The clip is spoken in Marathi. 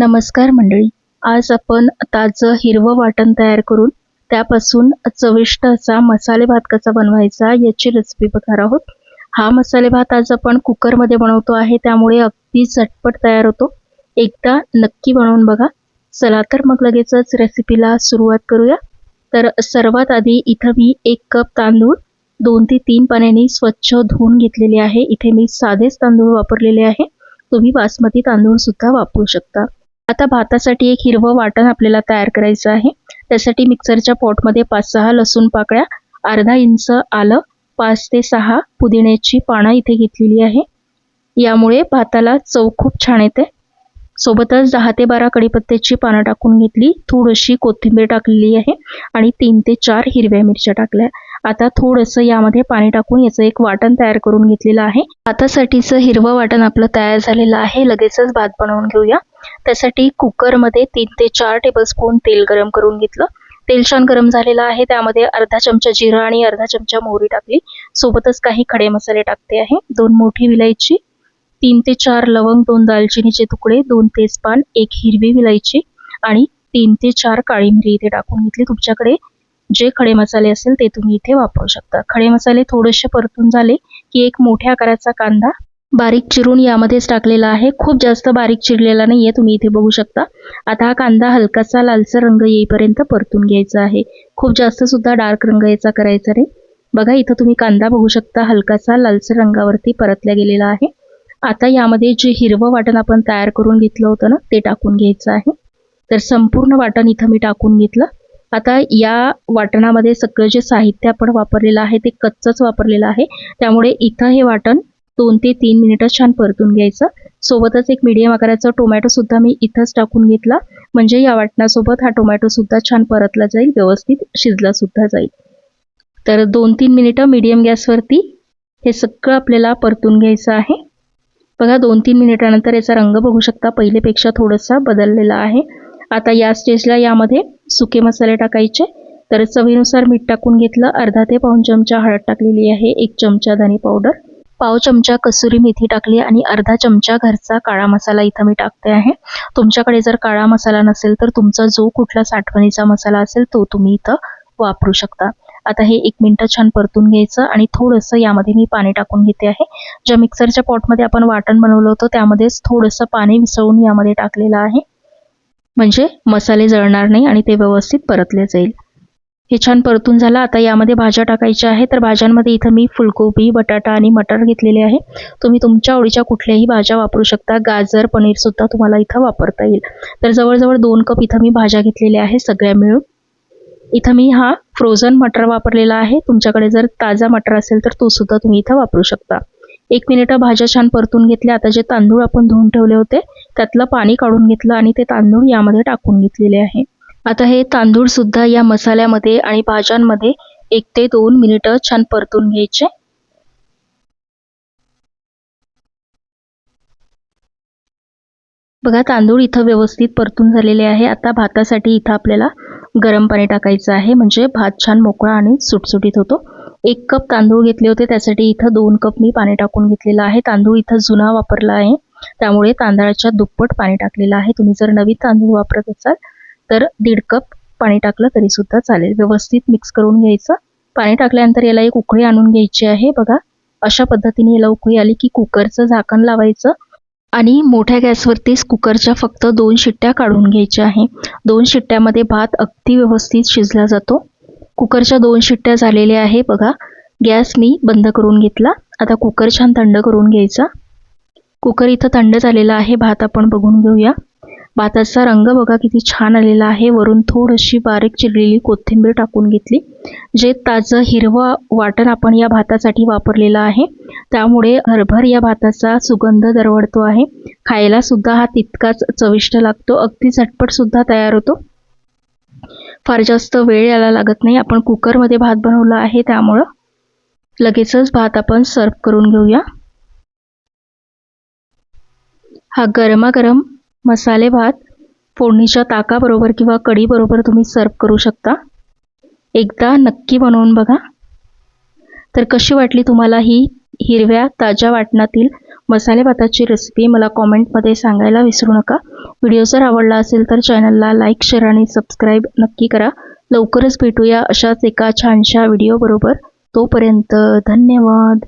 नमस्कार मंडळी. आज आपण ताजं हिरवं वाटण तयार करून त्यापासून चविष्ट असा मसाले भात कसा बनवायचा याची रेसिपी बघणार आहोत. हा मसाले भात आज आपण कुकरमध्ये बनवतो आहे त्यामुळे अगदी झटपट तयार होतो. एकदा नक्की बनवून बघा. चला तर मग लगेचच रेसिपीला सुरुवात करूया. तर सर्वात आधी इथं मी एक कप तांदूळ दोन ते तीन पाण्याने स्वच्छ धुवून घेतलेले आहे. इथे मी साधेच तांदूळ वापरलेले आहे. तुम्ही बासमती तांदूळ सुद्धा वापरू शकता. आता भातासाठी एक हिरवं वाटण आपल्याला तयार करायचं आहे. त्यासाठी मिक्सरच्या पॉटमध्ये पाच सहा लसूण पाकळ्या अर्धा इंच आलं पाच ते सहा पुदिन्याची पानं इथे घेतलेली आहे. यामुळे भाताला चव खूप छान येते. सोबतच दहा ते बारा कडीपत्त्याची पानं टाकून घेतली थोडीशी कोथिंबीर टाकलेली आहे आणि तीन ते चार हिरव्या मिरच्या टाकल्या. आता थोडंसं यामध्ये पाणी टाकून याचं एक वाटण तयार करून घेतलेलं आहे. भातासाठीचं हिरवं वाटण आपलं तयार झालेलं आहे. लगेचच भात बनवून घेऊया. त्यासाठी कुकरमध्ये तीन ते चार टेबलस्पून तेल गरम करून घेतलं. तेल छान गरम झालेलं आहे. त्यामध्ये अर्धा चमचा जिरा आणि अर्धा चमचा मोहरी टाकली. सोबतच काही खडे मसाले टाकते आहे. दोन मोठी विलायची तीन ते चार लवंग दोन दालचिनीचे तुकडे दोन तेजपान एक हिरवी विलायची आणि तीन ते चार काळी मिरी इथे टाकून घेतली. तुमच्याकडे जे खडे मसाले असेल ते तुम्ही इथे वापरू शकता. खडे मसाले थोडेसे परतून झाले की एक मोठ्या आकाराचा कांदा बारीक चिरून यामध्येच टाकलेला आहे. खूप जास्त बारीक चिरलेला नाहीये तुम्ही इथे बघू शकता. आता हा कांदा हलकासा लालसर रंग येईपर्यंत परतून घ्यायचा आहे. खूप जास्त सुद्धा डार्क रंग याचा करायचा नाही. बघा इथं तुम्ही कांदा बघू शकता हलकासा लालसर रंगावरती परतल्या गेलेला आहे. आता यामध्ये जे हिरवं वाटण आपण तयार करून घेतलं होतं ना ते टाकून घ्यायचं आहे. तर संपूर्ण वाटण इथं मी टाकून घेतलं. आता या वाटणामध्ये सगळं जे साहित्य आपण वापरलेलं आहे ते कच्चंच वापरलेलं आहे. त्यामुळे इथं हे वाटण दोन ते तीन मिनिटं छान परतून घ्यायचं. सोबतच एक मीडियम आकाराचा टोमॅटो सुद्धा मी इथंच टाकून घेतला. म्हणजे या वाटणासोबत हा टोमॅटो सुद्धा छान परतला जाईल व्यवस्थित शिजला सुद्धा जाईल. तर दोन तीन मिनिटं मीडियम गॅसवरती हे सगळं आपल्याला परतून घ्यायचं आहे. बघा दोन तीन मिनिटानंतर याचा रंग बघू शकता. पहिलेपेक्षा थोडासा बदललेला आहे. आता या स्टेजला यामध्ये सुके मसाले टाकायचे. तर चवीनुसार मीठ टाकून घेतलं. अर्धा ते पाऊन चमचा हळद टाकलेली आहे. एक चमचा धने पावडर पाव चमचा कसुरी मेथी टाकली आणि अर्धा चमचा घरचा काळा मसाला इथं मी टाकते आहे. तुमच्याकडे जर काळा मसाला नसेल तर तुमचा जो कुठला साठवणीचा मसाला असेल तो तुम्ही इथं वापरू शकता. आता हे एक मिनटं छान परतून घ्यायचं आणि थोडंसं यामध्ये मी पाणी टाकून घेते आहे. ज्या मिक्सरच्या पॉटमध्ये आपण वाटण बनवलं होतं त्यामध्येच थोडंसं पाणी मिसळून यामध्ये टाकलेलं आहे. म्हणजे मसाले जळणार नाही आणि ते व्यवस्थित परतले जाईल. हे छान परतून झालं. आता यामध्ये भाज्या टाकायच्या आहेत. तर भाज्यांमध्ये इथं मी फुलकोबी बटाटा आणि मटर घेतलेले आहे. तुम्ही तुमच्या आवडीच्या कुठल्याही भाज्या वापरू शकता. गाजर पनीरसुद्धा तुम्हाला इथं वापरता येईल. तर जवळजवळ दोन कप इथं मी भाज्या घेतलेल्या आहे सगळ्या मिळून. इथं मी हा फ्रोझन मटर वापरलेला आहे. तुमच्याकडे जर ताजा मटर असेल तर तो सुद्धा तुम्ही इथं वापरू शकता. एक मिनिट भाज्या छान परतून घेतल्या. आता जे तांदूळ आपण धुवून ठेवले होते त्यातलं पाणी काढून घेतलं आणि ते तांदूळ यामध्ये टाकून घेतलेले आहे. आता हे तांदूळ सुद्धा या मसाल्यामध्ये आणि भाज्यांमध्ये एक ते दोन मिनिटं छान परतून घ्यायचे. बघा तांदूळ इथं व्यवस्थित परतून झालेले आहे. आता भातासाठी इथं आपल्याला गरम पाणी टाकायचं आहे. म्हणजे भात छान मोकळा आणि सुटसुटीत होतो. एक कप तांदूळ घेतले होते त्यासाठी इथं दोन कप मी पाणी टाकून घेतलेलं आहे. तांदूळ इथं जुना वापरला आहे. त्यामुळे तांदळाच्या दुप्पट पाणी टाकलेलं आहे. तुम्ही जर नवीन तांदूळ वापरत असाल तर दीड कप पाणी टाकलं तरी सुद्धा चालेल. व्यवस्थित मिक्स करून घ्यायचं. पाणी टाकल्यानंतर याला एक उकळी आणून घ्यायची आहे. बघा अशा पद्धतीने याला उकळी आली की कुकरचं झाकण लावायचं आणि मोठ्या गॅसवरतीच कुकरच्या फक्त दोन शिट्ट्या काढून घ्यायच्या आहे. दोन शिट्ट्यामध्ये भात अगदी व्यवस्थित शिजला जातो. कुकरच्या दोन शिट्ट्या झालेल्या आहे. बघा गॅस मी बंद करून घेतला. आता कुकर छान थंड करून घ्यायचा. कुकर इथं थंड झालेला आहे. भात आपण बघून घेऊया. भाताचा रंग बघा किती छान आलेला आहे. वरून थोडीशी बारीक चिरलेली कोथिंबीर टाकून घेतली जे ताजं हिरवं वाटण आपण या भातासाठी वापरलेलं आहे. त्यामुळे हरभर या भाताचा सुगंध दरवडतो आहे. खायला सुद्धा हा तितकाच चविष्ट लागतो. अगदी झटपट सुद्धा तयार होतो. फार जास्त वेळ यायला लागत नाही. आपण कुकरमध्ये भात बनवला आहे त्यामुळं लगेचच भात आपण सर्व करून घेऊया. हा गरमागरम मसाले भात फोडणीच्या ताकाबरोबर किंवा कढीबरोबर तुम्ही सर्व करू शकता. एकदा नक्की बनवून बघा. तर कशी वाटली तुम्हाला ही हिरव्या ताज्या वाटणातील मसाले भाताची रेसिपी मला कॉमेंटमध्ये सांगायला विसरू नका. व्हिडिओ जर आवडला असेल तर चॅनलला लाईक शेअर आणि सबस्क्राईब नक्की करा. लवकरच भेटूया अशाच एका छानशा व्हिडिओबरोबर तोपर्यंत धन्यवाद.